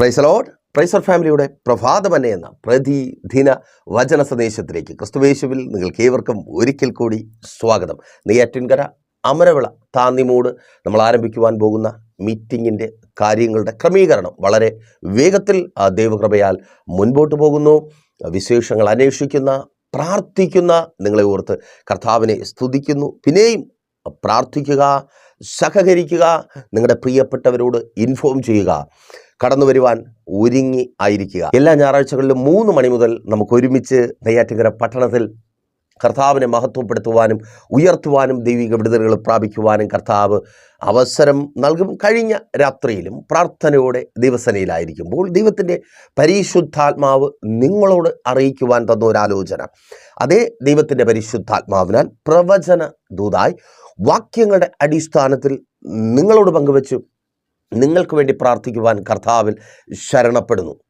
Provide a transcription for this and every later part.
പ്രൈസലോഡ് പ്രൈസർ ഫാമിലിയുടെ പ്രഭാതമന്നെ എന്ന പ്രതിദിന വചന സന്ദേശത്തിലേക്ക് ക്രിസ്തുവേശുവിൽ നിങ്ങൾക്ക് ഏവർക്കും ഒരിക്കൽ കൂടി സ്വാഗതം. നെയ്യാറ്റിൻകര അമരവിള താന്നിമൂട് നമ്മൾ ആരംഭിക്കുവാൻ പോകുന്ന മീറ്റിങ്ങിന്റെ കാര്യങ്ങളുടെ ക്രമീകരണം വളരെ വേഗത്തിൽ ദൈവകൃപയാൽ മുൻപോട്ട് പോകുന്നു. വിശേഷങ്ങൾ അന്വേഷിക്കുന്ന പ്രാർത്ഥിക്കുന്ന നിങ്ങളെ ഓർത്ത് കർത്താവിനെ സ്തുതിക്കുന്നു. പിന്നെയും പ്രാർത്ഥിക്കുക സഹകരിക്കുക നിങ്ങളുടെ പ്രിയപ്പെട്ടവരോട് ഇൻഫോം ചെയ്യുക കടന്നു വരുവാൻ ഒരുങ്ങി ആയിരിക്കുക. എല്ലാ ഞായറാഴ്ചകളിലും മൂന്ന് മണി മുതൽ നമുക്ക് ഒരുമിച്ച് നെയ്യാറ്റിങ്കര പട്ടണത്തിൽ കർത്താവിനെ മഹത്വപ്പെടുത്തുവാനും ഉയർത്തുവാനും ദൈവിക വിടുതലുകൾ പ്രാപിക്കുവാനും കർത്താവ് അവസരം നൽകും. കഴിഞ്ഞ രാത്രിയിലും പ്രാർത്ഥനയോടെ ദിവസനയിലായിരിക്കുമ്പോൾ ദൈവത്തിന്റെ പരിശുദ്ധാത്മാവ് നിങ്ങളോട് അറിയിക്കുവാൻ തന്ന ഒരാലോചന. അതേ ദൈവത്തിന്റെ പരിശുദ്ധാത്മാവിനാൽ പ്രവചന ദൂതായി വാക്യങ്ങളുടെ അടിസ്ഥാനത്തിൽ നിങ്ങളോട് പങ്കുവച്ചു നിങ്ങൾക്ക് വേണ്ടി പ്രാർത്ഥിക്കുവാൻ കർത്താവിൽ ശരണപ്പെടുന്നു.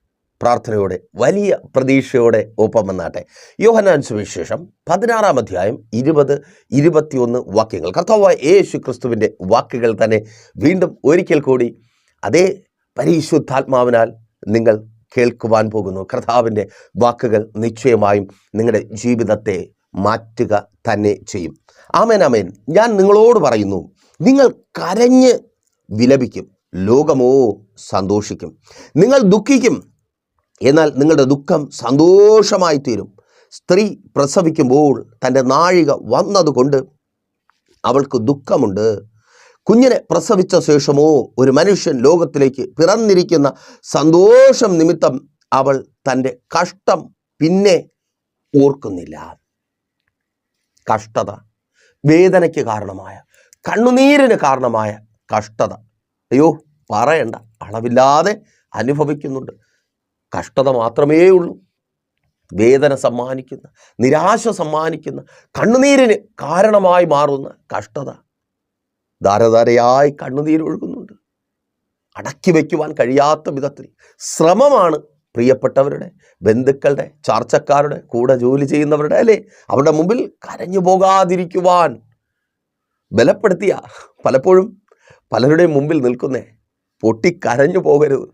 പ്രാർത്ഥനയോടെ വലിയ പ്രതീക്ഷയോടെ ഒപ്പം വന്നാട്ടെ. യോഹനാൻ സുവിശേഷം പതിനാറാം അധ്യായം ഇരുപത് ഇരുപത്തിയൊന്ന് വാക്യങ്ങൾ. കർത്താവായ യേശു ക്രിസ്തുവിന്റെ വാക്കുകൾ തന്നെ വീണ്ടും ഒരിക്കൽ കൂടി അതേ പരിശുദ്ധാത്മാവിനാൽ നിങ്ങൾ കേൾക്കുവാൻ പോകുന്നു. കർത്താവിന്റെ വാക്കുകൾ നിശ്ചയമായും നിങ്ങളുടെ ജീവിതത്തെ മാറ്റുക തന്നെ ചെയ്യും. ആമേൻ ആമേൻ. ഞാൻ നിങ്ങളോട് പറയുന്നു നിങ്ങൾ കരഞ്ഞ് വിലപിക്കും ലോകമോ സന്തോഷിക്കും. നിങ്ങൾ ദുഃഖിക്കും എന്നാൽ നിങ്ങളുടെ ദുഃഖം സന്തോഷമായി തീരും. സ്ത്രീ പ്രസവിക്കുമ്പോൾ തന്റെ നാഴിക വന്നതുകൊണ്ട് അവൾക്ക് ദുഃഖമുണ്ട്. കുഞ്ഞിനെ പ്രസവിച്ച ശേഷമോ ഒരു മനുഷ്യൻ ലോകത്തിലേക്ക് പിറന്നിരിക്കുന്ന സന്തോഷം നിമിത്തം അവൾ തന്റെ കഷ്ടം പിന്നെ ഓർക്കുന്നില്ല. കഷ്ടത വേദനയ്ക്ക് കാരണമായ കണ്ണുനീരിന് കാരണമായ കഷ്ടത. അയ്യോ പറയണ്ട. അളവില്ലാതെ അനുഭവിക്കുന്നുണ്ട്. കഷ്ടത മാത്രമേ ഉള്ളൂ വേദന സമ്മാനിക്കുന്ന നിരാശ സമ്മാനിക്കുന്ന കണ്ണുനീരിന് കാരണമായി മാറുന്ന കഷ്ടത ധാരധാരയായി കണ്ണുനീരൊഴുകുന്നുണ്ട് അടക്കി വയ്ക്കുവാൻ കഴിയാത്ത വിധത്തിൽ ശ്രമമാണ് പ്രിയപ്പെട്ടവരുടെ ബന്ധുക്കളുടെ ചാർച്ചക്കാരുടെ കൂടെ ജോലി ചെയ്യുന്നവരുടെ അല്ലേ? അവരുടെ മുമ്പിൽ കരഞ്ഞു പോകാതിരിക്കുവാൻ ബലപ്പെടുത്തിയ പലപ്പോഴും പലരുടെയും മുമ്പിൽ നിൽക്കുന്നേ പൊട്ടിക്കരഞ്ഞു പോകരുത്.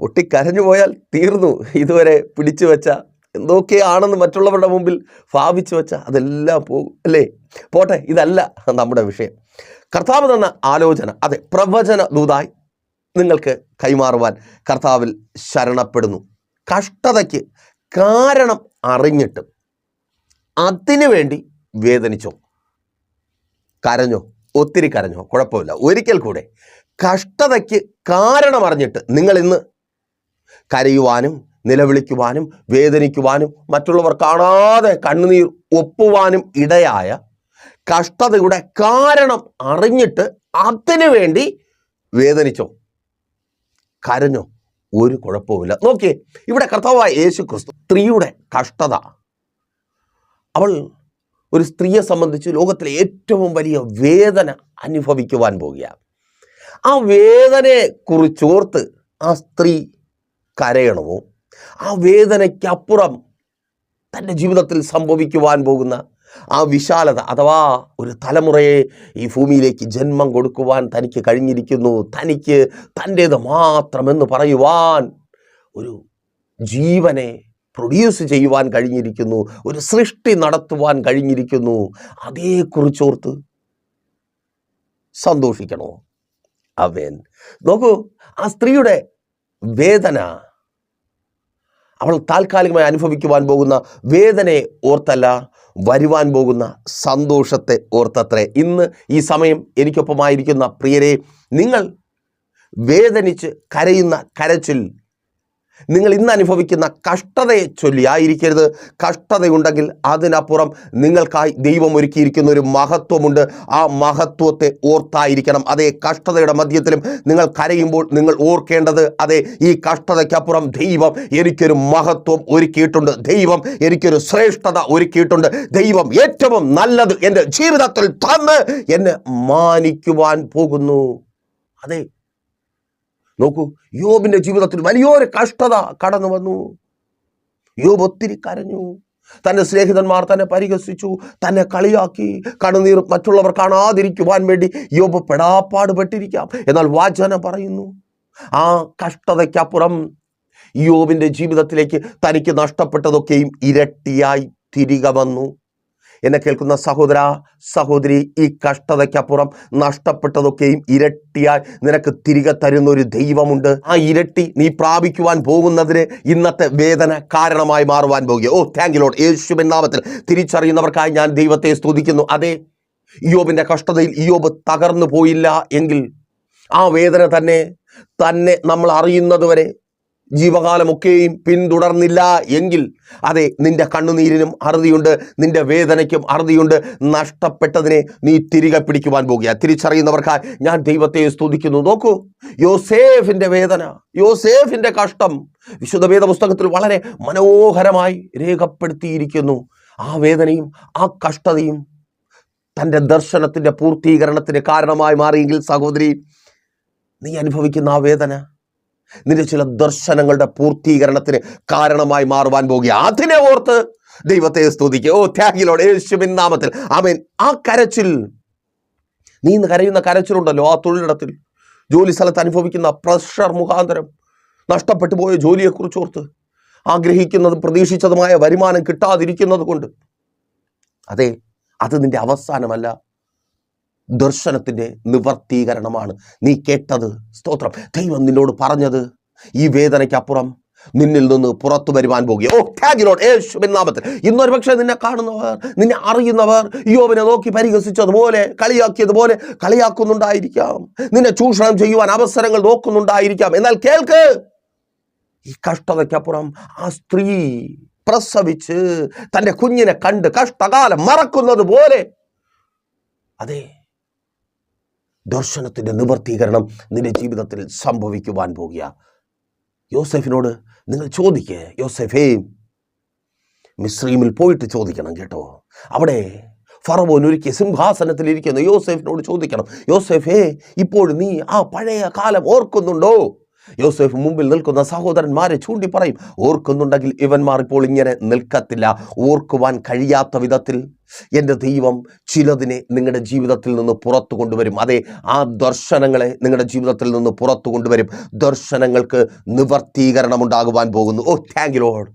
പൊട്ടിക്കരഞ്ഞു പോയാൽ തീർന്നു ഇതുവരെ പിടിച്ചു വെച്ച എന്തൊക്കെയാണെന്ന് മറ്റുള്ളവരുടെ മുമ്പിൽ ഭാവിച്ചു വെച്ച അതെല്ലാം പോകും അല്ലേ? പോട്ടെ ഇതല്ല നമ്മുടെ വിഷയം. കർത്താവ് തന്ന ആലോചന അതെ പ്രവചന ദൂതായി നിങ്ങൾക്ക് കൈമാറുവാൻ കർത്താവിൽ ശരണപ്പെടുന്നു. കഷ്ടതയ്ക്ക് കാരണം അറിഞ്ഞിട്ട് അതിനു വേണ്ടി വേദനിച്ചോ? കരഞ്ഞോ? ഒത്തിരി കരഞ്ഞോ? കുഴപ്പമില്ല. ഒരിക്കൽ കൂടെ കഷ്ടതയ്ക്ക് കാരണം അറിഞ്ഞിട്ട് നിങ്ങൾ ഇന്ന് കരയുവാനും നിലവിളിക്കുവാനും വേദനിക്കുവാനും മറ്റുള്ളവർ കാണാതെ കണ്ണുനീർ ഒപ്പുവാനും ഇടയായ കഷ്ടതയുടെ കാരണം അറിഞ്ഞിട്ട് അതിനു വേണ്ടി വേദനിച്ചോ? കരഞ്ഞോ? ഒരു കുഴപ്പവുമില്ല. നോക്കിയേ ഇവിടെ കർത്താവായ യേശു ക്രിസ്തു സ്ത്രീയുടെ കഷ്ടത. അവൾ ഒരു സ്ത്രീയെ സംബന്ധിച്ച് ലോകത്തിലെ ഏറ്റവും വലിയ വേദന അനുഭവിക്കുവാൻ പോവുകയാണ്. ആ വേദനയെ കുറിച്ചോർത്ത് ആ സ്ത്രീ കരയണമോ? ആ വേദനയ്ക്കപ്പുറം തന്റെ ജീവിതത്തിൽ സംഭവിക്കുവാൻ പോകുന്ന ആ വിശാലത അഥവാ ഒരു തലമുറയെ ഈ ഭൂമിയിലേക്ക് ജന്മം കൊടുക്കുവാൻ തനിക്ക് കഴിഞ്ഞിരിക്കുന്നു തനിക്ക് തന്റേത് മാത്രമെന്ന് പറയുവാൻ ഒരു ജീവനെ പ്രൊഡ്യൂസ് ചെയ്യുവാൻ കഴിഞ്ഞിരിക്കുന്നു ഒരു സൃഷ്ടി നടത്തുവാൻ കഴിഞ്ഞിരിക്കുന്നു അതേക്കുറിച്ചോർത്ത് സന്തോഷിക്കണോ? അവൻ. നോക്കൂ ആ സ്ത്രീയുടെ വേദന അവൾ താൽക്കാലികമായി അനുഭവിക്കുവാൻ പോകുന്ന വേദനയെ ഓർത്തല്ല വരുവാൻ പോകുന്ന സന്തോഷത്തെ ഓർത്തത്രേ. ഇന്ന് ഈ സമയം എനിക്കൊപ്പമായിരിക്കുന്ന പ്രിയരെ നിങ്ങൾ വേദനിച്ച് കരയുന്ന കരച്ചിൽ നിങ്ങൾ ഇന്ന് അനുഭവിക്കുന്ന കഷ്ടതയെ ചൊല്ലി ആയിരിക്കരുത് കഷ്ടതയുണ്ടെങ്കിൽ അതിനപ്പുറം നിങ്ങൾക്കായി ദൈവം ഒരുക്കിയിരിക്കുന്ന ഒരു മഹത്വമുണ്ട്. ആ മഹത്വത്തെ ഓർത്തായിരിക്കണം. അതേ കഷ്ടതയുടെ മധ്യത്തിലും നിങ്ങൾ കരയുമ്പോൾ നിങ്ങൾ ഓർക്കേണ്ടത് അതെ ഈ കഷ്ടതയ്ക്കപ്പുറം ദൈവം എനിക്കൊരു മഹത്വം ഒരുക്കിയിട്ടുണ്ട്. ദൈവം എനിക്കൊരു ശ്രേഷ്ഠത ഒരുക്കിയിട്ടുണ്ട്. ദൈവം ഏറ്റവും നല്ലത് എന്റെ ജീവിതത്തിൽ തന്ന് എന്നെ മാനിക്കുവാൻ പോകുന്നു. അതെ നോക്കൂ യോബിന്റെ ജീവിതത്തിൽ വലിയൊരു കഷ്ടത കടന്നു വന്നു. യോബ് ഒത്തിരി കരഞ്ഞു. തന്റെ സ്നേഹിതന്മാർ തന്നെ പരിഹസിച്ചു തന്നെ കളിയാക്കി. കണ്ണുനീർ മറ്റുള്ളവർ കാണാതിരിക്കുവാൻ വേണ്ടി യോബ് പെടാപ്പാടുപെട്ടിരിക്കാം. എന്നാൽ വാചന പറയുന്നു ആ കഷ്ടതയ്ക്കപ്പുറം യോബിന്റെ ജീവിതത്തിലേക്ക് തനിക്ക് നഷ്ടപ്പെട്ടതൊക്കെയും ഇരട്ടിയായി തിരികെ വന്നു. എന്നെ കേൾക്കുന്ന സഹോദര സഹോദരി ഈ കഷ്ടതയ്ക്കപ്പുറം നഷ്ടപ്പെട്ടതൊക്കെയും ഇരട്ടിയായി നിനക്ക് തിരികെ തരുന്ന ഒരു ദൈവമുണ്ട്. ആ ഇരട്ടി നീ പ്രാപിക്കുവാൻ പോകുന്നതിന് ഇന്നത്തെ വേദന കാരണമായി മാറുവാൻ പോകുക ഓ താങ്ക് ലോഡ് യേശു നാമത്തിൽ തിരിച്ചറിയുന്നവർക്കായി ഞാൻ ദൈവത്തെ സ്തുതിക്കുന്നു. അതെ ഇയോബിന്റെ കഷ്ടതയിൽ ഇയോബ് തകർന്നു പോയില്ല എങ്കിൽ ആ വേദന തന്നെ തന്നെ നമ്മൾ അറിയുന്നത് വരെ ജീവകാലമൊക്കെയും പിന്തുടർന്നില്ല എങ്കിൽ അതെ നിന്റെ കണ്ണുനീരിനും അറുതിയുണ്ട് നിന്റെ വേദനയ്ക്കും അറുതിയുണ്ട്. നഷ്ടപ്പെട്ടതിനെ നീ തിരികെ പിടിക്കുവാൻ പോകുക. തിരിച്ചറിയുന്നവർക്കായി ഞാൻ ദൈവത്തെ സ്തുതിക്കുന്നു. നോക്കൂ യോസേഫിന്റെ വേദന യോസേഫിന്റെ കഷ്ടം വിശുദ്ധ വേദ പുസ്തകത്തിൽ വളരെ മനോഹരമായി രേഖപ്പെടുത്തിയിരിക്കുന്നു. ആ വേദനയും ആ കഷ്ടതയും തന്റെ ദർശനത്തിന്റെ പൂർത്തീകരണത്തിന് കാരണമായി മാറിയെങ്കിൽ സഹോദരി നീ അനുഭവിക്കുന്ന ആ വേദന നിന്റെ ചില ദർശനങ്ങളുടെ പൂർത്തീകരണത്തിന് കാരണമായി മാറുവാൻ പോകുക. അതിനെ ഓർത്ത് ദൈവത്തെ സ്തുതിക്കുക. ഓ ത്യാഗിലോട് യേശുവിൻ നാമത്തിൽ. അവൻ ആ കരച്ചിൽ നീ ഇന്ന് കരയുന്ന കരച്ചിലുണ്ടല്ലോ ആ തൊഴിലിടത്തിൽ. ജോലി സ്ഥലത്ത് അനുഭവിക്കുന്ന പ്രഷർ മുഖാന്തരം നഷ്ടപ്പെട്ടു പോയ ജോലിയെക്കുറിച്ച് ഓർത്ത് ആഗ്രഹിക്കുന്നതും പ്രതീക്ഷിച്ചതുമായ വരുമാനം കിട്ടാതിരിക്കുന്നത് കൊണ്ട് അതെ അത് നിന്റെ അവസാനമല്ല. ദർശനത്തിന്റെ നിവർത്തീകരണമാണ്. നീ കേട്ടത്? സ്തോത്രം. ദൈവം നിന്നോട് പറഞ്ഞത് ഈ വേദനയ്ക്കപ്പുറം നിന്നിൽ നിന്ന് പുറത്തു വരുവാൻ പോകുകയോട്ട് ഓ ഇന്നൊരു പക്ഷേ നിന്നെ കാണുന്നവർ നിന്നെ അറിയുന്നവർ യോവിനെ നോക്കി പരിഹസിച്ചതുപോലെ കളിയാക്കിയതുപോലെ കളിയാക്കുന്നുണ്ടായിരിക്കാം. നിന്നെ ചൂഷണം ചെയ്യുവാൻ അവസരങ്ങൾ നോക്കുന്നുണ്ടായിരിക്കാം. എന്നാൽ കേൾക്ക് ഈ കഷ്ടതയ്ക്കപ്പുറം ആ സ്ത്രീ പ്രസവിച്ച് തന്റെ കുഞ്ഞിനെ കണ്ട് കഷ്ടകാലം മറക്കുന്നത് പോലെ അതെ ദർശനത്തിന്റെ നിവർത്തീകരണം നിന്റെ ജീവിതത്തിൽ സംഭവിക്കുവാൻ പോകുക. യോസെഫിനോട് നിങ്ങൾ ചോദിക്കേ യോസെഫേ മിശ്രീമിൽ പോയിട്ട് ചോദിക്കണം കേട്ടോ. അവിടെ ഫറവോൻ ഒരുക്കിയ സിംഹാസനത്തിൽ ഇരിക്കുന്ന യോസെഫിനോട് ചോദിക്കണം. യോസെഫേ ഇപ്പോൾ നീ ആ പഴയ കാലം ഓർക്കുന്നുണ്ടോ? യോസെഫ് മുമ്പിൽ നിൽക്കുന്ന സഹോദരന്മാരെ ചൂണ്ടി പറയും ഓർക്കുന്നുണ്ടെങ്കിൽ ഇവന്മാർ ഇപ്പോൾ ഇങ്ങനെ നിൽക്കത്തില്ല. ഓർക്കുവാൻ കഴിയാത്ത വിധത്തിൽ എന്റെ ദൈവം ചിലതിനെ നിങ്ങളുടെ ജീവിതത്തിൽ നിന്ന് പുറത്തു കൊണ്ടുവരും. അതെ ആ ദർശനങ്ങളെ നിങ്ങളുടെ ജീവിതത്തിൽ നിന്ന് പുറത്തു കൊണ്ടുവരും. ദർശനങ്ങൾക്ക് നിവർത്തീകരണം ഉണ്ടാകുവാൻ പോകുന്നു. ഓ താങ്ക് ലോഡ്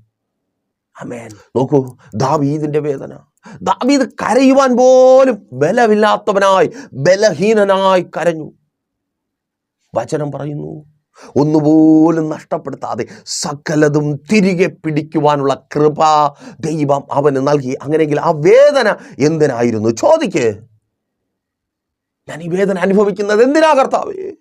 അമേൻ നോക്കൂ ദാവീദിന്റെ വേദന. ദാവീദ് കരയുവാൻ പോലും ബലമില്ലാത്തവനായി ബലഹീനനായി കരഞ്ഞു. വചനം പറയുന്നു ഒന്നുപോലും നഷ്ടപ്പെടുത്താതെ സകലതും തിരികെ പിടിക്കുവാനുള്ള കൃപ ദൈവം അവന് നൽകി. അങ്ങനെയെങ്കിൽ ആ വേദന എന്തിനായിരുന്നു? ചോദിക്ക്. ഞാൻ ഈ വേദന അനുഭവിക്കുന്നത് എന്തിനാ കർത്താവേ?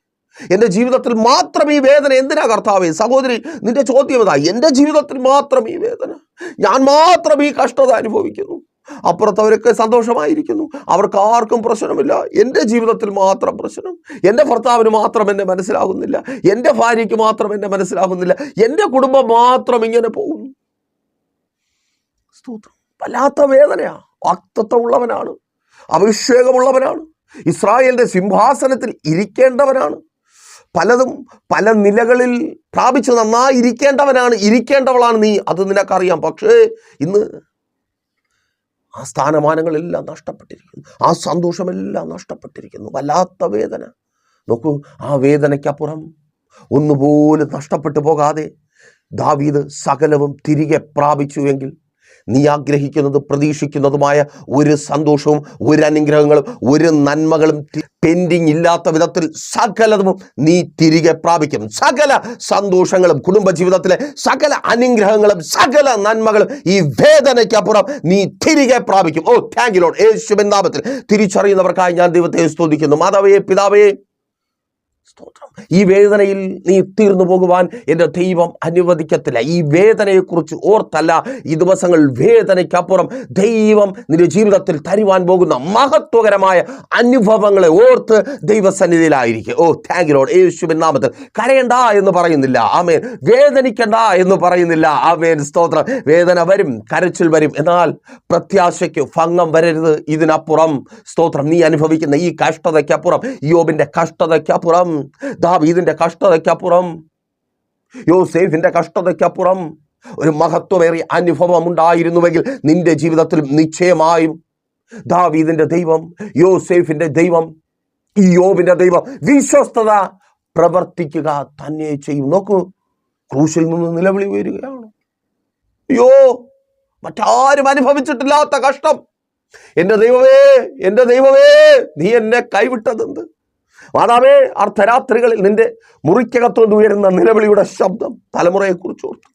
എന്റെ ജീവിതത്തിൽ മാത്രം ഈ വേദന എന്തിനാ കർത്താവേ? സഹോദരി നിന്റെ ചോദ്യം ഇതാ. എന്റെ ജീവിതത്തിൽ മാത്രം ഈ വേദന. ഞാൻ മാത്രം ഈ കഷ്ടത അനുഭവിക്കുന്നു. അപ്പുറത്തവരൊക്കെ സന്തോഷമായിരിക്കുന്നു. അവർക്ക് ആർക്കും പ്രശ്നമില്ല. എന്റെ ജീവിതത്തിൽ മാത്രം പ്രശ്നം. എന്റെ ഭർത്താവിന് മാത്രം എന്നെ മനസ്സിലാകുന്നില്ല. എന്റെ ഭാര്യയ്ക്ക് മാത്രം എന്നെ മനസ്സിലാകുന്നില്ല. എന്റെ കുടുംബം മാത്രം ഇങ്ങനെ പോകുന്നു. സ്തോത്രം. വല്ലാത്ത വേദനയാ. വാക്തത്വമുള്ളവനാണ്. അഭിഷേകമുള്ളവനാണ്. ഇസ്രായേലിന്റെ സിംഹാസനത്തിൽ ഇരിക്കേണ്ടവനാണ്. പലതും പല നിലകളിൽ പ്രാപിച്ച് നന്നായി ഇരിക്കേണ്ടവനാണ് ഇരിക്കേണ്ടവളാണ് നീ. അത് നിനക്കറിയാം. പക്ഷേ ഇന്ന് ആ സ്ഥാനമാനങ്ങളെല്ലാം നഷ്ടപ്പെട്ടിരിക്കുന്നു. ആ സന്തോഷമെല്ലാം നഷ്ടപ്പെട്ടിരിക്കുന്നു. വല്ലാത്ത വേദന. നോക്കൂ ആ വേദനയ്ക്കപ്പുറം ഒന്നുപോലും നഷ്ടപ്പെട്ടു പോകാതെ ദാവീദ് സകലവും തിരികെ പ്രാപിച്ചു എങ്കിൽ നീ ആഗ്രഹിക്കുന്നത് പ്രതീക്ഷിക്കുന്നതുമായ ഒരു സന്തോഷവും ഒരു അനുഗ്രഹങ്ങളും ഒരു നന്മകളും പെൻഡിങ് ഇല്ലാത്ത വിധത്തിൽ സകലതും നീ തിരികെ പ്രാപിക്കും. സകല സന്തോഷങ്ങളും കുടുംബജീവിതത്തിലെ സകല അനുഗ്രഹങ്ങളും സകല നന്മകളും ഈ വേദനയ്ക്കപ്പുറം നീ തിരികെ പ്രാപിക്കും. ഓ താങ്ക് യു ലോഡ് യേശുബന്ധാപത്തിൽ തിരിച്ചറിയുന്നവർക്കായി ഞാൻ ദൈവത്തെ സ്തുതിക്കുന്നു. മാതാവേ പിതാവേ സ്തോത്രം. ഈ വേദനയിൽ നീ തീർന്നു പോകുവാൻ എന്റെ ദൈവം അനുവദിക്കത്തില്ല. ഈ വേദനയെക്കുറിച്ച് ഓർത്തല്ല. ഈ ദിവസങ്ങൾ വേദനയ്ക്കപ്പുറം ദൈവം നിന്റെ ജീവിതത്തിൽ തരുവാൻ പോകുന്ന മഹത്വകരമായ അനുഭവങ്ങളെ ഓർത്ത് ദൈവസന്നിധിയിലായിരിക്കും. ഓ താങ്ക് ലോഡ് യേശുവിൻ നാമത്തിൽ കരയണ്ട എന്ന് പറയുന്നില്ല. ആമേൻ. വേദനിക്കണ്ട എന്ന് പറയുന്നില്ല. ആമേൻ. സ്തോത്രം. വേദന വരും കരച്ചിൽ വരും. എന്നാൽ പ്രത്യാശയ്ക്ക് ഭംഗം വരരുത് ഇതിനപ്പുറം. സ്തോത്രം. നീ അനുഭവിക്കുന്ന ഈ കഷ്ടതയ്ക്കപ്പുറം യോബിന്റെ കഷ്ടതയ്ക്കപ്പുറം ദാവീദിന്റെ കഷ്ടതയ്ക്കപ്പുറം. യോസേഫിന്റെ കഷ്ടതയ്ക്കപ്പുറം. ഒരു മഹത്വമേറിയ അനുഭവം ഉണ്ടായിരുന്നുവെങ്കിൽ നിന്റെ ജീവിതത്തിൽ നിശ്ചയമായും ദാവീദിന്റെ ദൈവം യോസേഫിന്റെ ദൈവം ഈ യോബിന്റെ ദൈവം വിശ്വസ്തത പ്രവർത്തിക്കുക തന്നെ ചെയ്യും. നോക്കൂ ക്രൂശിൽ നിന്ന് നിലവിളി ഉയരുകയാണ്. അയ്യോ മറ്റാരും അനുഭവിച്ചിട്ടില്ലാത്ത കഷ്ടം. എന്റെ ദൈവമേ എന്റെ ദൈവമേ നീ എന്നെ കൈവിട്ടതെന്ത്? മാതാവേ അർദ്ധരാത്രികളിൽ നിന്റെ മുറിക്കകത്തുനിന്ന് ഉയരുന്ന നിലവിളിയുടെ ശബ്ദം തലമുറയെക്കുറിച്ച് ഓർത്തു.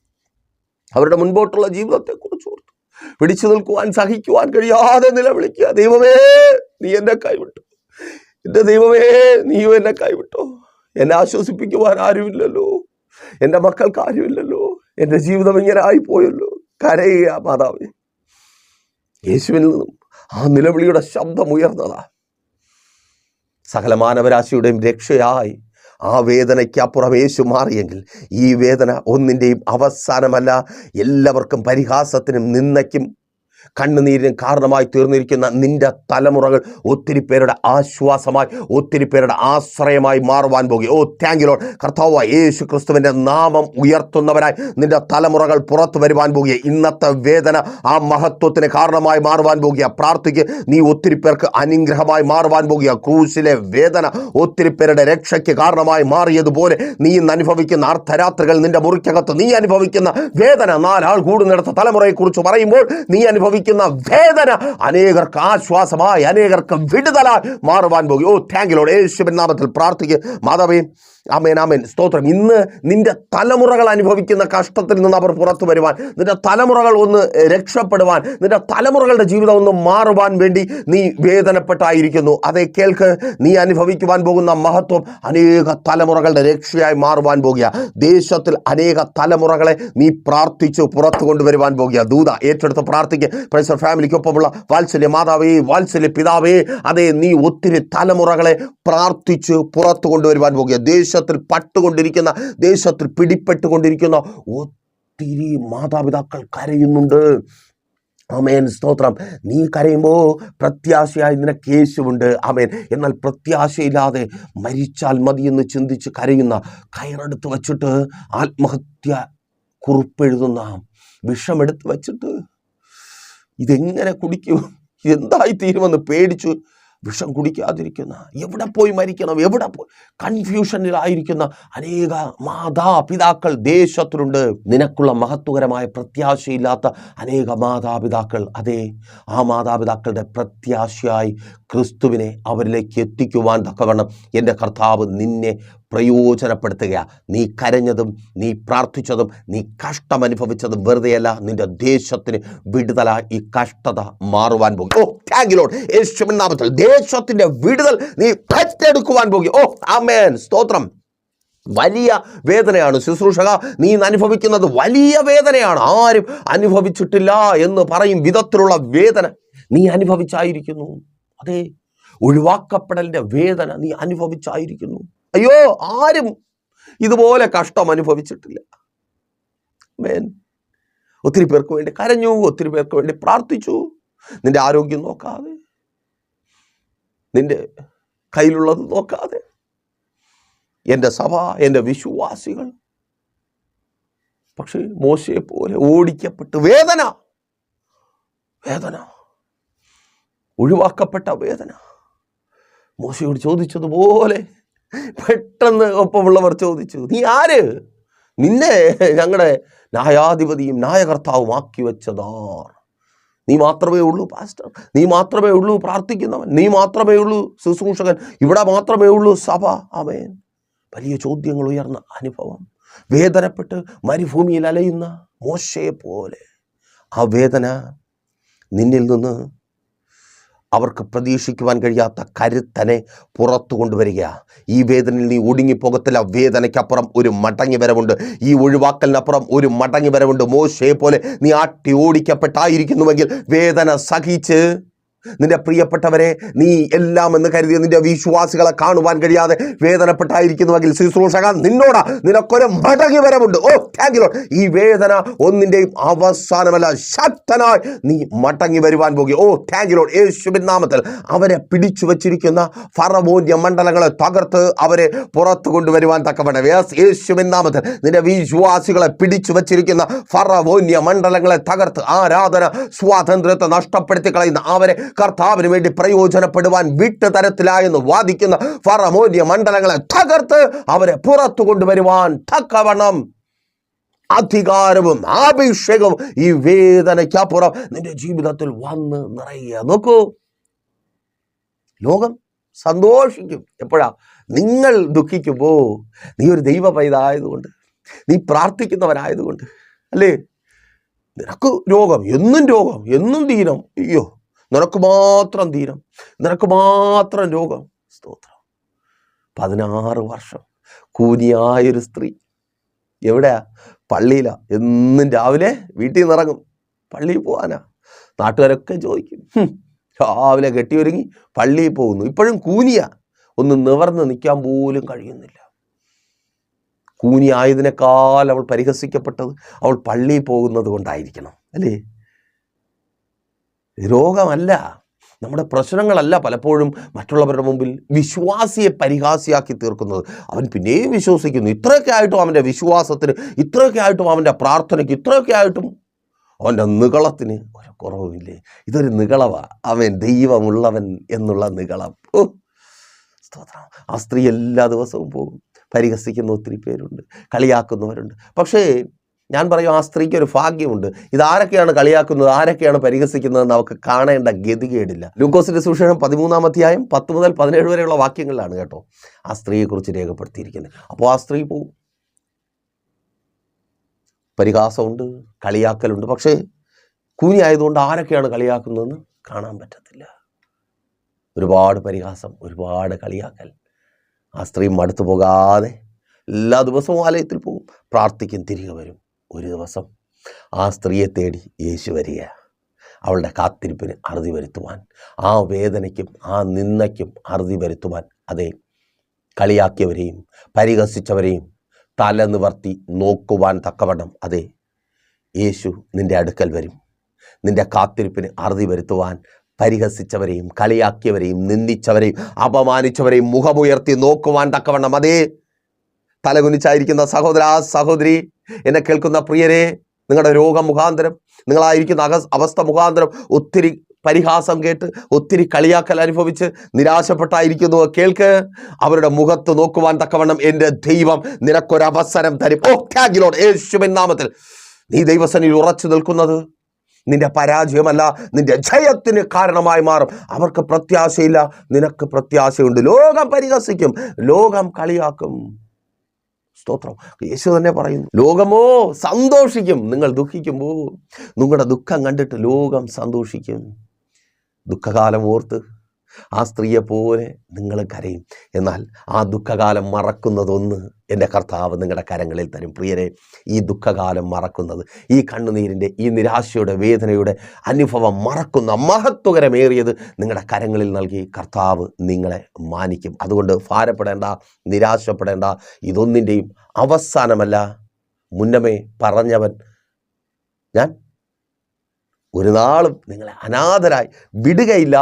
അവരുടെ മുൻപോട്ടുള്ള ജീവിതത്തെക്കുറിച്ച് ഓർത്തു. പിടിച്ചു നിൽക്കുവാൻ സഹിക്കുവാൻ കഴിയാതെ നിലവിളിക്കുക. ദൈവമേ നീ എന്നെ കൈവിട്ടു. എന്റെ ദൈവമേ നീയും എന്നെ കൈവിട്ടോ. എന്നെ ആശ്വസിപ്പിക്കുവാൻ ആരുമില്ലല്ലോ. എന്റെ മക്കൾക്ക് ആരുമില്ലല്ലോ. എന്റെ ജീവിതം ഇങ്ങനെ ആയിപ്പോയല്ലോ കരയുക മാതാവേ. യേശുവിൽ നിന്നും ആ നിലവിളിയുടെ ശബ്ദം ഉയർന്നതാ. സകല മാനവരാശിയുടെയും രക്ഷയായി. ആ വേദനയ്ക്ക് അപ്പുറം യേശു മാറിയെങ്കിൽ ഈ വേദന ഒന്നിന്റെയും അവസാനമല്ല. എല്ലാവർക്കും പരിഹാസത്തിനും നിന്നയ്ക്കും കണ്ണുനീരിനും കാരണമായി തീർന്നിരിക്കുന്ന നിന്റെ തലമുറകൾ ഒത്തിരി പേരുടെ ആശ്വാസമായി ഒത്തിരി പേരുടെ ആശ്രയമായി മാറുവാൻ പോകുക ഓ താങ്ക് യു ലോഡ് കർത്താവ് യേശു ക്രിസ്തുവിന്റെ നാമം ഉയർത്തുന്നവരായി നിന്റെ തലമുറകൾ പുറത്തു വരുവാൻ പോകുക ഇന്നത്തെ വേദന ആ മഹത്വത്തിന് കാരണമായി മാറുവാൻ പോകുക പ്രാർത്ഥിക്ക്. നീ ഒത്തിരി പേർക്ക് അനുഗ്രഹമായി മാറുവാൻ പോകുക ക്രൂശിലെ വേദന ഒത്തിരി പേരുടെ രക്ഷയ്ക്ക് കാരണമായി മാറിയതുപോലെ നീ ഇന്ന് അനുഭവിക്കുന്ന അർദ്ധരാത്രികൾ നിന്റെ മുറിക്കകത്ത്. നീ അനുഭവിക്കുന്ന വേദന നാലാൾ കൂടുന്നിടത്ത തലമുറയെക്കുറിച്ച് പറയുമ്പോൾ നീ അനുഭവിക്കുന്ന വേദന അനേകർക്ക് ആശ്വാസമായി അനേകർക്ക് വിടുതലായി മാറുവാൻ പോകും. ഓ താങ്കിലോട് യേശുവിൻ നാമത്തിൽ പ്രാർത്ഥിക്കുക. മാതാവേ ആമേൻ ആമേൻ. സ്തോത്രം. ഇന്ന് നിന്റെ തലമുറകൾ അനുഭവിക്കുന്ന കഷ്ടത്തിൽ നിന്ന് അവർ പുറത്തു വരുവാൻ നിന്റെ തലമുറകൾ ഒന്ന് രക്ഷപ്പെടുവാൻ നിന്റെ തലമുറകളുടെ ജീവിതം ഒന്ന് മാറുവാൻ വേണ്ടി നീ വേദനപ്പെട്ടായിരിക്കുന്നു. അതേ കേൾക്ക് നീ അനുഭവിക്കുവാൻ പോകുന്ന മഹത്വം അനേക തലമുറകളുടെ രക്ഷയായി മാറുവാൻ പോകുക. ദേശത്തിൽ അനേക തലമുറകളെ നീ പ്രാർത്ഥിച്ചു പുറത്തു കൊണ്ടുവരുവാൻ പോകുക. ദൂത ഏറ്റെടുത്ത് പ്രാർത്ഥിക്കുക. പ്രൈസർ ഫാമിലിക്കൊപ്പമുള്ള വാത്സല്യ മാതാവേ വാത്സല്യ പിതാവേ അതെ നീ ഒത്തിരി തലമുറകളെ പ്രാർത്ഥിച്ച് പുറത്തു കൊണ്ടുവരുവാൻ പോകുക. ദേശത്തിൽ പട്ടുകൊണ്ടിരിക്കുന്ന ദേശത്തിൽ പിടിപ്പെട്ടുകൊണ്ടിരിക്കുന്ന ഒത്തിരി മാതാപിതാക്കൾ കരയുന്നുണ്ട്. അമേൻ സ്തോത്രം. നീ കരയുമ്പോൾ പ്രത്യാശയായി നിനക്ക് യേശുവുണ്ട്. അമേൻ എന്നാൽ പ്രത്യാശയില്ലാതെ മരിച്ചാൽ മതി എന്ന് ചിന്തിച്ച് കരയുന്ന കയറെടുത്ത് വച്ചിട്ട് ആത്മഹത്യ കുറിപ്പെഴുതുന്ന വിഷമെടുത്ത് വച്ചിട്ട് ഇതെങ്ങനെ കുടിക്കും? ഇതെന്തായി തീരുമെന്ന് പേടിച്ചു. വിഷം കുടിക്കാതിരിക്കുന്ന എവിടെ പോയി മരിക്കണം? എവിടെ പോയി കൺഫ്യൂഷനിലായിരിക്കുന്ന അനേക മാതാപിതാക്കൾ ദേശത്തിലുണ്ട് നിനക്കുള്ള മഹത്വകരമായ പ്രത്യാശയില്ലാത്ത അനേക മാതാപിതാക്കൾ. അതെ ആ മാതാപിതാക്കളുടെ പ്രത്യാശയായി ക്രിസ്തുവിനെ അവരിലേക്ക് എത്തിക്കുവാൻ തക്കവണ്ണം എന്റെ കർത്താവ് നിന്നെ പ്രയോജനപ്പെടുത്തുക നീ കരഞ്ഞതും നീ പ്രാർത്ഥിച്ചതും നീ കഷ്ടമനുഭവിച്ചതും വെറുതെയല്ല നിന്റെ ദേശത്തിന് വിടുതല ഈ കഷ്ടത മാറുവാൻ പോകും ഓ താങ്കിലോട് യേശുവിൻ നാമത്തിൽ ദേശത്തിന്റെ വിടുതൽ നീ പറ്റെടുക്കുവാൻ പോകും ഓ ആമേൻ. സ്തോത്രം. വലിയ വേദനയാണ് ശുശ്രൂഷക. നീ അനുഭവിക്കുന്നത് വലിയ വേദനയാണ്. ആരും അനുഭവിച്ചിട്ടില്ല എന്ന് പറയും വിധത്തിലുള്ള വേദന. നീ അനുഭവിച്ചായിരിക്കുന്നു. അതെ ഒഴിവാക്കപ്പെടലിന്റെ വേദന നീ അനുഭവിച്ചായിരിക്കുന്നു. അയ്യോ ആരും ഇതുപോലെ കഷ്ടം അനുഭവിച്ചിട്ടില്ല. മേൻ ഒത്തിരി പേർക്ക് വേണ്ടി കരഞ്ഞു ഒത്തിരി പേർക്ക് വേണ്ടി പ്രാർത്ഥിച്ചു. നിന്റെ ആരോഗ്യം നോക്കാതെ നിന്റെ കയ്യിലുള്ളത് നോക്കാതെ എന്റെ സഭ എന്റെ വിശ്വാസികൾ. പക്ഷേ മോശയെ പോലെ ഓടിക്കപ്പെട്ട് വേദന വേദന. ഒഴിവാക്കപ്പെട്ട വേദന. മോശയോട് ചോദിച്ചതുപോലെ പെട്ടെന്ന് ഒപ്പമുള്ളവർ ചോദിച്ചു നീ ആര്? നിന്നെ ഞങ്ങളുടെ ന്യായാധിപതിയും ന്യായകർത്താവും ആക്കി വെച്ചതാർ. നീ മാത്രമേ ഉള്ളൂ പാസ്റ്റർ നീ മാത്രമേ ഉള്ളൂ പ്രാർത്ഥിക്കുന്നവൻ നീ മാത്രമേ ഉള്ളൂ ശുശ്രൂഷകൻ ഇവിടെ മാത്രമേ ഉള്ളൂ സഭ. ആമേൻ വലിയ ചോദ്യങ്ങൾ ഉയർന്ന അനുഭവം. വേദനപ്പെട്ട് മരുഭൂമിയിൽ അലയുന്ന മോശയെ പോലെ ആ വേദന നിന്നിൽ നിന്ന് അവർക്ക് പ്രതീക്ഷിക്കുവാൻ കഴിയാത്ത കരുത്തനെ പുറത്തു കൊണ്ടുവരിക ഈ വേദനയിൽ നീ ഒടുങ്ങിപ്പോകത്തില്ല. വേദനയ്ക്കപ്പുറം ഒരു മടങ്ങി വരവുണ്ട്. ഈ ഒഴിവാക്കലിനപ്പുറം ഒരു മടങ്ങി വരവുണ്ട്. മോശയെ പോലെ നീ ആട്ടി ഓടിക്കപ്പെട്ടായിരിക്കുന്നുവെങ്കിൽ വേദന സഹിച്ച് നിന്റെ പ്രിയപ്പെട്ടവരെ നീ എല്ലാം എന്ന് കരുതി നിന്റെ വിശ്വാസികളെ കാണുവാൻ കഴിയാതെ വേദനപ്പെട്ടായിരിക്കുന്നുവെങ്കിൽ ശുശ്രൂഷക നിന്നോടാ. നിനക്കൊരു മടങ്ങി വരവുണ്ട്. ഓ താങ്ക് യു ഈ വേദന ഒന്നിന്റെയും അവസാനമല്ല ശക്തനായി നീ മടങ്ങി വരുവാൻ പോകുക. ഓ താങ്ക് താങ്കിലോ യേശുവിൻ നാമത്തിൽ അവരെ പിടിച്ചു വച്ചിരിക്കുന്ന ഫറവോന്യ മണ്ഡലങ്ങളെ തകർത്ത് അവരെ പുറത്തു കൊണ്ടുവരുവാൻ തക്കവണ്ണം. യേശുബിൻ നാമത്തിൽ നിന്റെ വിശ്വാസികളെ പിടിച്ചു വച്ചിരിക്കുന്ന ഫറവോന്യ മണ്ഡലങ്ങളെ തകർത്ത് ആരാധന സ്വാതന്ത്ര്യത്തെ നഷ്ടപ്പെടുത്തി കളയുന്ന അവരെ കർത്താവിന് വേണ്ടി പ്രയോജനപ്പെടുവാൻ വിട്ടുതരത്തിലായെന്ന് വാദിക്കുന്ന ഫറമോദ്യ മണ്ഡലങ്ങളെ തകർത്ത് അവരെ പുറത്തു കൊണ്ടുവരുവാൻ തക്കവണ്ണം അധികാരവും അഭിഷേകവും ഈ വേദനയ്ക്കപ്പുറം നിന്റെ ജീവിതത്തിൽ വന്ന് നിറയെ. നോക്കൂ. ലോകം സന്തോഷിക്കും. എപ്പോഴാ? നിങ്ങൾ ദുഃഖിക്കുമ്പോ നീ ഒരു ദൈവ പൈതായതുകൊണ്ട് നീ പ്രാർത്ഥിക്കുന്നവനായതുകൊണ്ട് അല്ലേ? നിനക്ക് രോഗം എന്നും രോഗം എന്നും ദീനം. അയ്യോ. നിനക്ക് മാത്രം ധീരം നിനക്ക് മാത്രം രോഗം സ്തോത്രം. പതിനാറ് വർഷം. കൂനിയായൊരു സ്ത്രീ. എവിടെയാ? പള്ളിയിലാ. എന്നും രാവിലെ വീട്ടിൽ നിന്ന് ഇറങ്ങും. പള്ളിയിൽ പോകാനാ നാട്ടുകാരൊക്കെ ചോദിക്കും. രാവിലെ കെട്ടിയൊരുങ്ങി പള്ളിയിൽ പോകുന്നു. ഇപ്പോഴും കൂനിയ. ഒന്ന് നിവർന്ന് നിൽക്കാൻ പോലും കഴിയുന്നില്ല. കൂനിയായതിനേക്കാൾ അവൾ പരിഹസിക്കപ്പെട്ടത് അവൾ പള്ളിയിൽ പോകുന്നത് കൊണ്ടായിരിക്കണം. അല്ലേ? രോഗമല്ല. നമ്മുടെ പ്രശ്നങ്ങളല്ല പലപ്പോഴും മറ്റുള്ളവരുടെ മുമ്പിൽ വിശ്വാസിയെ പരിഹാസിയാക്കി തീർക്കുന്നത്. അവൻ പിന്നെയും വിശ്വസിക്കുന്നു. ഇത്രയൊക്കെ ആയിട്ടും അവന്റെ വിശ്വാസത്തിന് ഇത്രയൊക്കെ ആയിട്ടും അവന്റെ പ്രാർത്ഥനയ്ക്ക് ഇത്രയൊക്കെ ആയിട്ടും അവന്റെ നികളത്തിന് ഒരു കുറവുമില്ലേ? ഇതൊരു നികളവാണ് അവൻ ദൈവമുള്ളവൻ എന്നുള്ള നികളം സ്തോത്രം. ആ സ്ത്രീ എല്ലാ ദിവസവും പോകും. പരിഹസിക്കുന്ന ഒത്തിരി പേരുണ്ട്. കളിയാക്കുന്നവരുണ്ട്. പക്ഷേ ഞാൻ പറയും ആ സ്ത്രീക്ക് ഒരു ഭാഗ്യമുണ്ട്. ഇത് ആരൊക്കെയാണ് കളിയാക്കുന്നത് ആരൊക്കെയാണ് പരിഹസിക്കുന്നത് അവർക്ക് കാണേണ്ട ഗതികേടില്ല. ലൂക്കോസിന്റെ സുവിശേഷം പതിമൂന്നാം അധ്യായം പത്ത് മുതൽ പതിനേഴ് വരെയുള്ള വാക്യങ്ങളിലാണ് കേട്ടോ ആ സ്ത്രീയെക്കുറിച്ച് രേഖപ്പെടുത്തിയിരിക്കുന്നത്. അപ്പോൾ ആ സ്ത്രീ പോവും. പരിഹാസമുണ്ട് കളിയാക്കലുണ്ട്. പക്ഷേ കൂനി ആയതുകൊണ്ട് ആരൊക്കെയാണ് കളിയാക്കുന്നതെന്ന് കാണാൻ പറ്റത്തില്ല. ഒരുപാട് പരിഹാസം ഒരുപാട് കളിയാക്കൽ. ആ സ്ത്രീ മടുത്തു പോകാതെ എല്ലാ ദിവസവും ആലയത്തിൽ പോകും പ്രാർത്ഥിക്കും തിരികെ വരും. ഒരു ദിവസം ആ സ്ത്രീയെ തേടി യേശു വരിക. അവളുടെ കാത്തിരിപ്പിന് അറുതി വരുത്തുവാൻ ആ വേദനയ്ക്കും ആ നിന്ദയ്ക്കും അറുതി വരുത്തുവാൻ അതെ കളിയാക്കിയവരെയും പരിഹസിച്ചവരെയും തല നിവർത്തി നോക്കുവാൻ തക്കവണ്ണം അതെ യേശു നിന്റെ അടുക്കൽ വരും. നിന്റെ കാത്തിരിപ്പിന് അറുതി വരുത്തുവാൻ പരിഹസിച്ചവരെയും കളിയാക്കിയവരെയും നിന്ദിച്ചവരെയും അപമാനിച്ചവരെയും മുഖമുയർത്തി നോക്കുവാൻ തക്കവണ്ണം അതേ തലകുനിച്ചായിരിക്കുന്ന സഹോദര സഹോദരി എന്നെ കേൾക്കുന്ന പ്രിയരെ നിങ്ങളുടെ രോഗം മുഖാന്തരം നിങ്ങളായിരിക്കുന്ന അക അവസ്ഥ മുഖാന്തരം ഒത്തിരി പരിഹാസം കേട്ട് ഒത്തിരി കളിയാക്കൽ അനുഭവിച്ച് നിരാശപ്പെട്ടായിരിക്കുന്നു കേൾക്ക്. അവരുടെ മുഖത്ത് നോക്കുവാൻ തക്കവണ്ണം എന്റെ ദൈവം നിനക്കൊരവസരം തരും. ഓ ത്യാഗിലോട് യേശുവിൻ നാമത്തിൽ. നീ ദൈവസനിൽ ഉറച്ചു നിൽക്കുന്നത് നിന്റെ പരാജയമല്ല നിന്റെ ജയത്തിന് കാരണമായി മാറും. അവർക്ക് പ്രത്യാശയില്ല നിനക്ക് പ്രത്യാശയുണ്ട്. ലോകം പരിഹസിക്കും ലോകം കളിയാക്കും. സ്തോത്രം. യേശു തന്നെ പറയുന്നു ലോകമോ സന്തോഷിക്കും നിങ്ങൾ ദുഃഖിക്കുമ്പോൾ. നിങ്ങളുടെ ദുഃഖം കണ്ടിട്ട് ലോകം സന്തോഷിക്കും. ദുഃഖകാലം ഓർത്ത് ആ സ്ത്രീയെ പോലെ നിങ്ങൾ കരയും. എന്നാൽ ആ ദുഃഖകാലം മറക്കുന്നതൊന്ന് എന്റെ കർത്താവ് നിങ്ങളുടെ കരങ്ങളിൽ തരും. പ്രിയരെ ഈ ദുഃഖകാലം മറക്കുന്നത് ഈ കണ്ണുനീരിന്റെ ഈ നിരാശയുടെ വേദനയുടെ അനുഭവം മറക്കുന്ന മഹത്വകരമേറിയത് നിങ്ങളുടെ കരങ്ങളിൽ നൽകി കർത്താവ് നിങ്ങളെ മാനിക്കും. അതുകൊണ്ട് ഭാരപ്പെടേണ്ട നിരാശപ്പെടേണ്ട ഇതൊന്നിന്റെയും അവസാനമല്ല. മുന്നമേ പറഞ്ഞവൻ ഞാൻ ഒരു നാളും നിങ്ങളെ അനാഥരായി വിടുകയില്ല.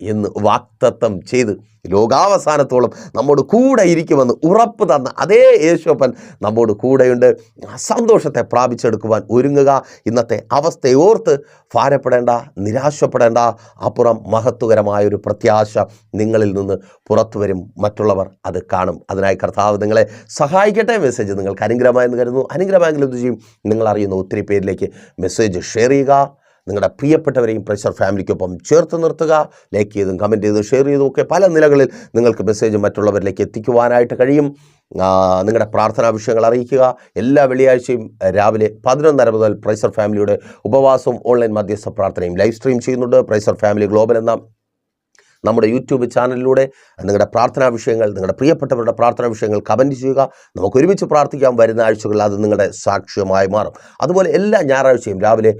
എന്ന് വാക്തത്വം ചെയ്ത് ലോകാവസാനത്തോളം നമ്മോട് കൂടെ ഇരിക്കുമെന്ന് ഉറപ്പ് തന്ന അതേ യേശോപ്പൻ നമ്മോട് കൂടെയുണ്ട്. സന്തോഷത്തെ പ്രാപിച്ചെടുക്കുവാൻ ഒരുങ്ങുക. ഇന്നത്തെ അവസ്ഥയെ ഓർത്ത് ഭാരപ്പെടേണ്ട നിരാശപ്പെടേണ്ട അപ്പുറം മഹത്വകരമായൊരു പ്രത്യാശ നിങ്ങളിൽ നിന്ന് പുറത്തു വരും. മറ്റുള്ളവർ അത് കാണും. അതിനായി കർത്താവ് നിങ്ങളെ സഹായിക്കട്ടെ. മെസ്സേജ് നിങ്ങൾക്ക് അനുഗ്രഹമായെന്ന് കരുതുന്നു. അനുഗ്രഹമായെങ്കിലും എന്ത് ചെയ്യും നിങ്ങൾ അറിയുന്ന ഒത്തിരി പേരിലേക്ക് മെസ്സേജ് ഷെയർ ചെയ്യുക. നിങ്ങളുടെ പ്രിയപ്പെട്ടവരെയും പ്രഷർ ഫാമിലിക്കൊപ്പം ചേർത്ത് നിർത്തുക. ലൈക്ക് ചെയ്തും കമന്റ് ചെയ്തും ഷെയർ ചെയ്തും ഒക്കെ പല നിലകളിൽ നിങ്ങൾക്ക് മെസ്സേജ് മറ്റുള്ളവരിലേക്ക് എത്തിക്കുവാനായിട്ട് കഴിയും. നിങ്ങളുടെ പ്രാർത്ഥനാ വിഷയങ്ങൾ അറിയിക്കുക. എല്ലാ വെള്ളിയാഴ്ചയും രാവിലെ പതിനൊന്നര മുതൽ പ്രൈസർ ഫാമിലിയുടെ ഉപവാസവും ഓൺലൈൻ മധ്യസ്ഥ പ്രാർത്ഥനയും ലൈവ് സ്ട്രീം ചെയ്യുന്നുണ്ട്. പ്രൈസർ ഫാമിലി ഗ്ലോബൽ എന്ന നമ്മുടെ യൂട്യൂബ് ചാനലിലൂടെ നിങ്ങളുടെ പ്രാർത്ഥനാ വിഷയങ്ങൾ നിങ്ങളുടെ പ്രിയപ്പെട്ടവരുടെ പ്രാർത്ഥനാ വിഷയങ്ങൾ കമന്റ് ചെയ്യുക. നമുക്ക് ഒരുമിച്ച് പ്രാർത്ഥിക്കാൻ വരുന്ന ആഴ്ചകളിൽ അത് നിങ്ങളുടെ സാക്ഷ്യമായി മാറും. അതുപോലെ എല്ലാ ഞായറാഴ്ചയും രാവിലെ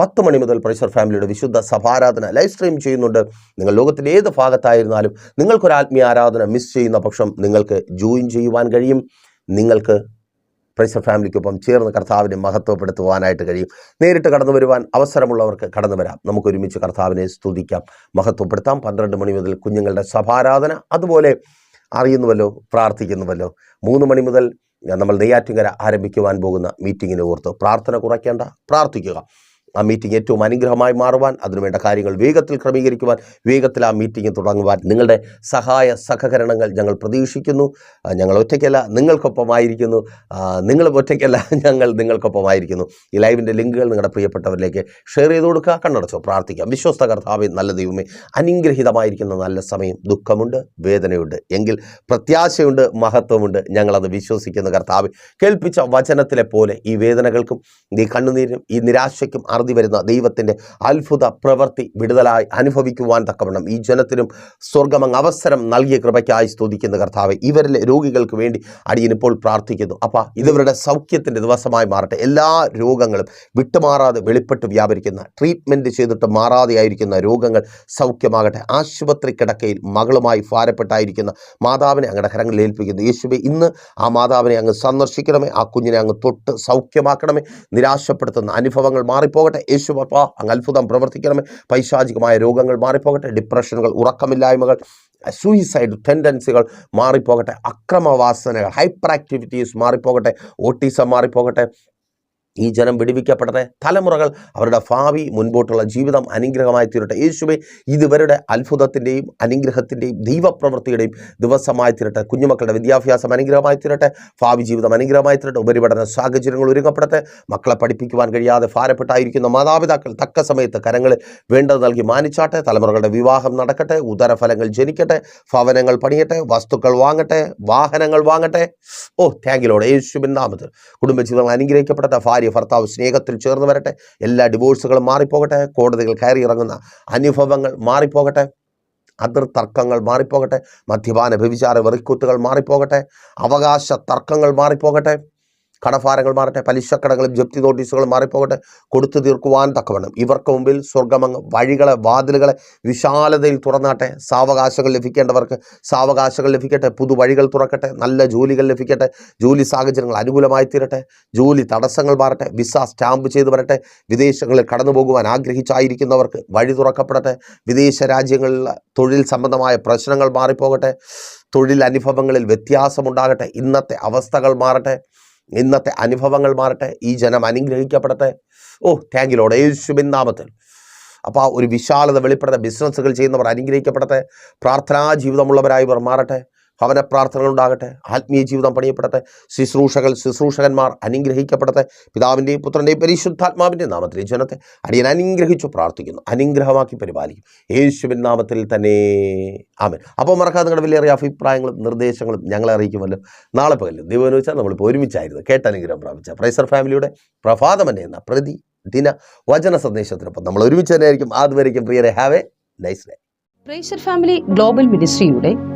പത്ത് മണി മുതൽ പ്രൈസർ ഫാമിലിയുടെ വിശുദ്ധ സഭാരാധന ലൈവ് സ്ട്രീം ചെയ്യുന്നുണ്ട്. നിങ്ങൾ ലോകത്തിന്റെ ഏത് ഭാഗത്തായിരുന്നാലും നിങ്ങൾക്കൊരു ആത്മീയ ആരാധന മിസ് ചെയ്യുന്ന പക്ഷം നിങ്ങൾക്ക് ജോയിൻ ചെയ്യുവാൻ കഴിയും. നിങ്ങൾക്ക് പ്രൈസർ ഫാമിലിക്കൊപ്പം ചേർന്ന് കർത്താവിനെ മഹത്വപ്പെടുത്തുവാനായിട്ട് കഴിയും. നേരിട്ട് കടന്നു വരുവാൻ അവസരമുള്ളവർക്ക് കടന്നു വരാം. നമുക്ക് ഒരുമിച്ച് കർത്താവിനെ സ്തുതിക്കാം. മഹത്വപ്പെടുത്താം. പന്ത്രണ്ട് മണി മുതൽ കുഞ്ഞുങ്ങളുടെ സഭാരാധന. അതുപോലെ അറിയുന്നുവല്ലോ പ്രാർത്ഥിക്കുന്നുവല്ലോ. മൂന്ന് മണി മുതൽ നമ്മൾ നെയ്യാറ്റിങ്കര ആരംഭിക്കുവാൻ പോകുന്ന മീറ്റിങ്ങിനെ ഓർത്ത് പ്രാർത്ഥന കുറയ്ക്കേണ്ട പ്രാർത്ഥിക്കുക. ആ മീറ്റിംഗ് ഏറ്റവും അനുഗ്രഹമായി മാറുവാൻ അതിനുവേണ്ട കാര്യങ്ങൾ വേഗത്തിൽ ക്രമീകരിക്കുവാൻ വേഗത്തിൽ ആ മീറ്റിംഗ് തുടങ്ങുവാൻ നിങ്ങളുടെ സഹായ സഹകരണങ്ങൾ ഞങ്ങൾ പ്രതീക്ഷിക്കുന്നു. ഞങ്ങൾ ഒറ്റയ്ക്കല്ല നിങ്ങൾക്കൊപ്പമായിരിക്കുന്നു. നിങ്ങൾ ഒറ്റയ്ക്കല്ല ഞങ്ങൾ നിങ്ങൾക്കൊപ്പമായിരിക്കുന്നു. ഈ ലൈവിന്റെ ലിങ്കുകൾ നിങ്ങളുടെ പ്രിയപ്പെട്ടവരിലേക്ക് ഷെയർ ചെയ്ത് കൊടുക്കുക. കണ്ണടച്ചോ പ്രാർത്ഥിക്കാം. വിശ്വസ്ത കർത്താവേ നല്ല ദൈവമേ അനുഗ്രഹീതമായിരിക്കുന്ന നല്ല സമയം ദുഃഖമുണ്ട് വേദനയുണ്ട് എങ്കിൽ പ്രത്യാശയുണ്ട് മഹത്വമുണ്ട്. ഞങ്ങളത് വിശ്വസിക്കുന്ന കർത്താവ്. കേൾപ്പിച്ച വചനത്തിലെ പോലെ ഈ വേദനകൾക്കും ഈ കണ്ണുനീരിനും ഈ നിരാശയ്ക്കും അറുതി വരുന്ന ദൈവത്തിന്റെ അത്ഭുത പ്രവൃത്തി വിടുതലായി അനുഭവിക്കുവാൻ തക്കവണ്ണം ഈ ജനത്തിനും സ്വർഗമങ് അവസരം നൽകിയ കൃപയ്ക്കായി സ്തുതിക്കുന്ന കർത്താവ് ഇവരിലെ രോഗികൾക്ക് വേണ്ടി അടിയനിപ്പോൾ പ്രാർത്ഥിക്കുന്നു. അപ്പം ഇതിവരുടെ സൗഖ്യത്തിന്റെ ദിവസമായി മാറട്ടെ. എല്ലാ രോഗങ്ങളും വിട്ടുമാറാതെ വെളിപ്പെട്ട് വ്യാപരിക്കുന്ന ട്രീറ്റ്മെന്റ് ചെയ്തിട്ട് മാറാതെയായിരിക്കുന്ന രോഗങ്ങൾ സൗഖ്യമാകട്ടെ. ആശുപത്രി കിടക്കയിൽ മകളുമായി ഭാരപ്പെട്ടായിരിക്കുന്ന മാതാവിനെ അങ്ങയുടെ കരങ്ങളിൽ ഏൽപ്പിക്കുന്നു. യേശുവെ ഇന്ന് ആ മാതാവിനെ അങ്ങ് സന്ദർശിക്കണമേ ആ കുഞ്ഞിനെ അങ്ങ് തൊട്ട് സൗഖ്യമാക്കണമേ. നിരാശപ്പെടുത്തുന്ന അനുഭവങ്ങൾ മാറിപ്പോകട്ടെ. യേശു പപ്പ അങ്ങ് അത്ഭുതം പ്രവർത്തിക്കണമേ. പൈശാചികമായ രോഗങ്ങൾ മാറിപ്പോകട്ടെ ഡിപ്രഷനുകൾ ഉറക്കമില്ലായ്മകൾ സൂയിസൈഡ് ടെൻഡൻസികൾ മാറിപ്പോകട്ടെ അക്രമവാസനകൾ ഹൈപ്പർ ആക്ടിവിറ്റീസ് മാറിപ്പോകട്ടെ ഓട്ടിസം മാറിപ്പോകട്ടെ ഈ ജനം വിടിവിക്കപ്പെടട്ടെ തലമുറകൾ അവരുടെ ഭാവി മുൻപോട്ടുള്ള ജീവിതം അനുഗ്രഹമായി തീരട്ടെ. യേശുവെ ഇതുവരുടെ അത്ഭുതത്തിന്റെയും അനുഗ്രഹത്തിന്റെയും ദൈവപ്രവൃത്തിയുടെയും ദിവസമായി തീരട്ടെ. കുഞ്ഞുമക്കളുടെ വിദ്യാഭ്യാസം അനുഗ്രഹമായി തീരട്ടെ. ഭാവി ജീവിതം അനുഗ്രഹമായി തീരട്ടെ. ഉപരിപഠന സാഹചര്യങ്ങൾ ഒരുങ്ങപ്പെടട്ടെ മക്കളെ പഠിപ്പിക്കുവാൻ കഴിയാതെ ഭാരപ്പെട്ടായിരിക്കുന്ന മാതാപിതാക്കൾ തക്ക സമയത്ത് കരങ്ങളിൽ വേണ്ടത് നൽകി മാനിച്ചാട്ടെ. തലമുറകളുടെ വിവാഹം നടക്കട്ടെ. ഉദരഫലങ്ങൾ ജനിക്കട്ടെ. ഭവനങ്ങൾ പണിയട്ടെ. വസ്തുക്കൾ വാങ്ങട്ടെ. വാഹനങ്ങൾ വാങ്ങട്ടെ. ഓ താങ്കിലോട് യേശുവിൻ നാമത്തിൽ കുടുംബജീവിതങ്ങൾ അനുഗ്രഹിക്കപ്പെടട്ടെ ഭാര്യ ഭർത്താവ് സ്നേഹത്തിൽ ചേർന്ന് വരട്ടെ. എല്ലാ ഡിവോഴ്സുകളും മാറിപ്പോകട്ടെ. കോടതികൾ കയറി ഇറങ്ങുന്ന അനുഭവങ്ങൾ മാറിപ്പോകട്ടെ. അതിർ തർക്കങ്ങൾ മാറിപ്പോകട്ടെ. മദ്യപാന വ്യഭിചാര വെറിക്കൂത്തുകൾ മാറിപ്പോകട്ടെ. അവകാശ തർക്കങ്ങൾ മാറിപ്പോകട്ടെ. കടഭാരങ്ങൾ മാറട്ടെ പലിശക്കടകളും ജപ്തി നോട്ടീസുകളും മാറിപ്പോകട്ടെ കൊടുത്തു തീർക്കുവാൻ തക്കവണ്ണം. ഇവർക്ക് മുമ്പിൽ സ്വർഗമങ്ങ് വഴികളെ വാതിലുകളെ വിശാലതയിൽ തുറന്നാട്ടെ. സാവകാശങ്ങൾ ലഭിക്കേണ്ടവർക്ക് സാവകാശങ്ങൾ ലഭിക്കട്ടെ. പുതുവഴികൾ തുറക്കട്ടെ. നല്ല ജോലികൾ ലഭിക്കട്ടെ. ജോലി സാഹചര്യങ്ങൾ അനുകൂലമായി തീരട്ടെ. ജോലി തടസ്സങ്ങൾ മാറട്ടെ. വിസ സ്റ്റാമ്പ് ചെയ്തു വരട്ടെ. വിദേശങ്ങളിൽ കടന്നു പോകുവാൻ ആഗ്രഹിച്ചായിരിക്കുന്നവർക്ക് വഴി തുറക്കപ്പെടട്ടെ. വിദേശ രാജ്യങ്ങളിൽ തൊഴിൽ സംബന്ധമായ പ്രശ്നങ്ങൾ മാറിപ്പോകട്ടെ. തൊഴിൽ അനുഭവങ്ങളിൽ വ്യത്യാസമുണ്ടാകട്ടെ. ഇന്നത്തെ അവസ്ഥകൾ മാറട്ടെ. ഇന്നത്തെ അനുഭവങ്ങൾ മാറട്ടെ ഈ ജനം അനുഗ്രഹിക്കപ്പെടട്ടെ. ഓ താങ്കിലോട് യേശുബിൻ നാമത്തിൽ. അപ്പോൾ ആ ഒരു വിശാലത വെളിപ്പെടുത്ത ബിസിനസ്സുകൾ ചെയ്യുന്നവർ അനുഗ്രഹിക്കപ്പെടട്ടെ. പ്രാർത്ഥനാ ജീവിതമുള്ളവരായി ഇവർ മാറട്ടെ. ഭവന പ്രാർത്ഥനകൾ ഉണ്ടാകട്ടെ. ആത്മീയ ജീവിതം പണിയപ്പെടട്ടെ. ശുശ്രൂഷകൾ ശുശ്രൂഷകന്മാർ അനുഗ്രഹിക്കപ്പെടട്ടെ. പിതാവിന്റെയും പുത്രന്റെയും പരിശുദ്ധാത്മാവിന്റെ നാമത്തിൽ ജനത്തെ അടിയൻ അനുഗ്രഹിച്ചു പ്രാർത്ഥിക്കുന്നു. അനുഗ്രഹമാക്കി പരിപാലിക്കും. യേശുവിൻ നാമത്തിൽ തന്നെ. ആമൻ. അപ്പോൾ മറക്കാതെ നിങ്ങളുടെ വലിയ അഭിപ്രായങ്ങളും നിർദ്ദേശങ്ങളും ഞങ്ങളെ അറിയിക്കുമല്ലോ. നാളെ പകലും ദൈവം വെച്ചാൽ നമ്മളിപ്പോൾ ഒരുമിച്ചായിരുന്നു. കേട്ട അനുഗ്രഹം പ്രാപിച്ച പ്രൈസർ ഫാമിലിയുടെ പ്രഭാതമന്നെ എന്ന പ്രതി ദിന വചന സന്ദേശത്തിനൊപ്പം നമ്മൾ ഒരുമിച്ച് തന്നെയായിരിക്കും. അതുവരെയും പ്രിയരെ have a nice day. Praiser family global മിനിസ്ട്രിയുടെ